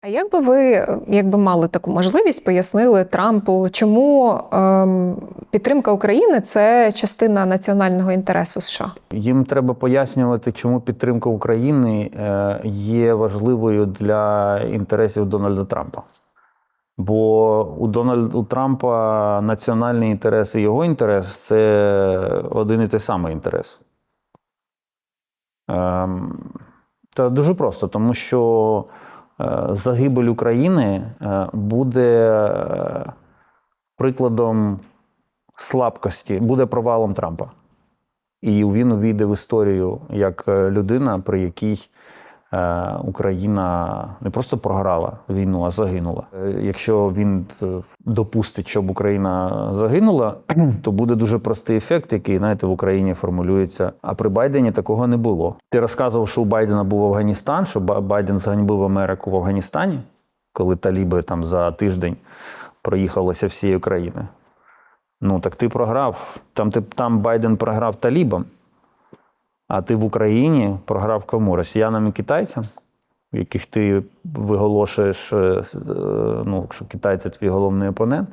А як би ви, е, якби мали таку можливість, пояснили Трампу, чому ем, підтримка України це частина національного інтересу США? Їм треба пояснювати, чому підтримка України е, є важливою для інтересів Дональда Трампа. Бо у Дональда Трампа національний інтерес і його інтерес це один і той самий інтерес. Ем, Та дуже просто, тому що загибель України е, буде е, прикладом слабкості, буде провалом Трампа. І він увійде в історію як е, людина, при якій е, Україна не просто програла війну, а загинула. Е, Якщо він е, допустить, щоб Україна загинула, то буде дуже простий ефект, який знаєте, в Україні формулюється. А при Байдені такого не було. Ти розказував, що у Байдена був Афганістан, що Ба- Байден зганьбив Америку в Афганістані, коли таліби там за тиждень проїхалися всією країною. Ну, так ти програв. Там, ти, там Байден програв талібам, а ти в Україні програв кому? Росіянам і китайцям, яких ти виголошуєш, е, е, ну, що китайці твій головний опонент.